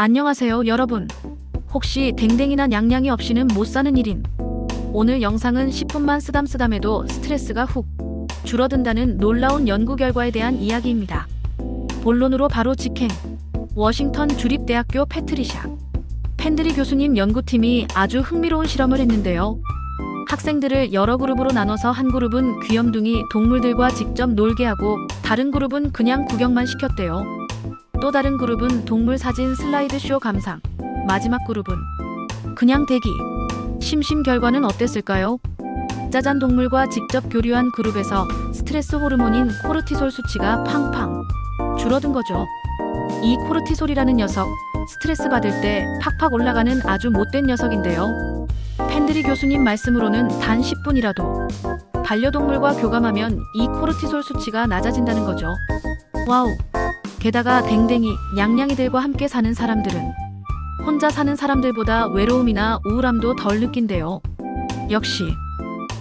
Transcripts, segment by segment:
안녕하세요, 여러분. 혹시 댕댕이나 냥냥이 없이는 못 사는 일인 오늘 영상은 10분만 쓰담쓰담해도 스트레스가 훅 줄어든다는 놀라운 연구 결과에 대한 이야기입니다. 본론으로 바로 직행. 워싱턴 주립대학교 패트리샤 펜드리 교수님 연구팀이 아주 흥미로운 실험을 했는데요. 학생들을 여러 그룹으로 나눠서 한 그룹은 귀염둥이 동물들과 직접 놀게 하고 다른 그룹은 그냥 구경만 시켰대요. 또 다른 그룹은 동물 사진 슬라이드쇼 감상. 마지막 그룹은 그냥 대기. 심심 결과는 어땠을까요? 짜잔 동물과 직접 교류한 그룹에서 스트레스 호르몬인 코르티솔 수치가 팡팡 줄어든 거죠. 이 코르티솔이라는 녀석 스트레스 받을 때 팍팍 올라가는 아주 못된 녀석인데요. 팬들이 교수님 말씀으로는 단 10분이라도 반려동물과 교감하면 이 코르티솔 수치가 낮아진다는 거죠. 와우. 게다가 댕댕이, 냥냥이들과 함께 사는 사람들은 혼자 사는 사람들보다 외로움이나 우울함도 덜 느낀대요. 역시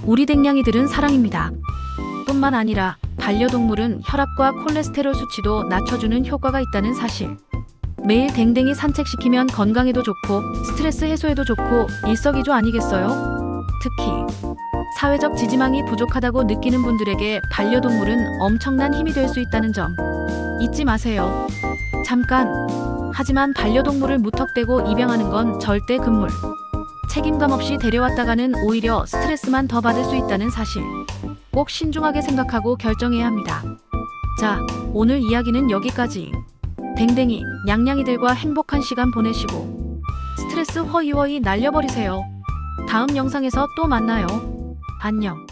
우리 댕냥이들은 사랑입니다. 뿐만 아니라 반려동물은 혈압과 콜레스테롤 수치도 낮춰주는 효과가 있다는 사실. 매일 댕댕이 산책시키면 건강에도 좋고 스트레스 해소에도 좋고 일석이조 아니겠어요? 특히 사회적 지지망이 부족하다고 느끼는 분들에게 반려동물은 엄청난 힘이 될 수 있다는 점 잊지 마세요. 잠깐. 하지만 반려동물을 무턱대고 입양하는 건 절대 금물. 책임감 없이 데려왔다가는 오히려 스트레스만 더 받을 수 있다는 사실. 꼭 신중하게 생각하고 결정해야 합니다. 자, 오늘 이야기는 여기까지. 댕댕이, 냥냥이들과 행복한 시간 보내시고 스트레스 허이허이 날려버리세요. 다음 영상에서 또 만나요. 안녕.